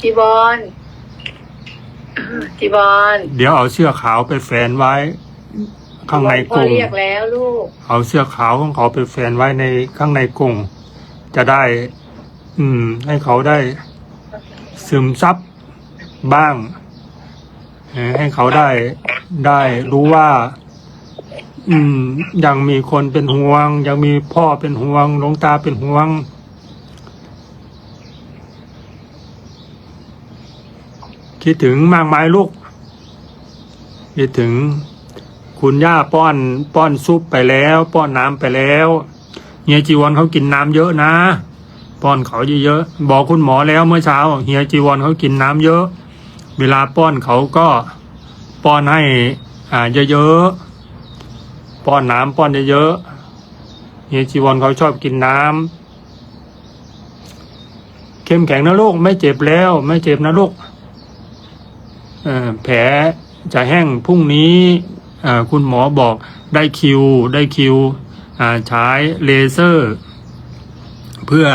จีบอลจีบอลเดี๋ยวเอาเสื้อขาวไปแฝนไว้ ข้างในพ่กอรงเรียกแล้วลูก เอาเสื้อขาวของเขาไปแฝนไว้ในข้างในกรงจะได้ อืม ให้เขาได้ซึมซับบ้างเอ่อให้เขาได้ได้รู้ว่า อืม ยังมีคนเป็นห่วง ยังมีพ่อเป็นห่วงหลวงตาเป็นห่วง คิดถึงมากมายลูก คิดถึงคุณย่าป้อนป้อนซุปไปแล้ว ป้อนน้ำไปแล้วเฮียจีวรเขากินน้ำเยอะนะ ป้อนเขาเยอะๆบอกคุณหมอแล้วเมื่อเช้าเฮียจีวรเขากินน้ำเยอะ เวลาป้อนเขาก็ป้อนให้อ่าเยอะๆป้อนน้ำป้อนเยอะๆเฮียจีวรเขาชอบกินน้ำเข้มแข็งนะลูกไม่เจ็บแล้ว ไม่เจ็บนะลูก แผลจะแห้งพรุ่งนี้คุณหมอบอกได้คิวได้คิวใช้เลเซอร์ เพื่อ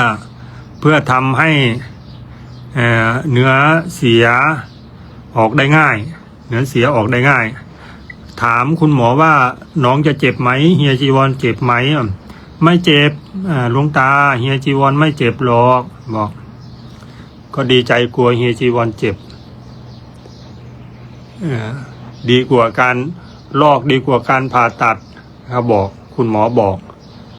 เพื่อทำให้เนื้อเสียออกได้ง่าย เนื้อเสียออกได้ง่าย ถามคุณหมอว่าน้องจะเจ็บไหมเฮียจีวรเจ็บไหมไม่เจ็บหลวงตาเฮียจีวรไม่เจ็บหรอกบอก ก็ดีใจกลัวเฮียจีวรเจ็บ ดีกว่าการลอกดีกว่าการผ่าตัดครับบอกคุณหมอบอก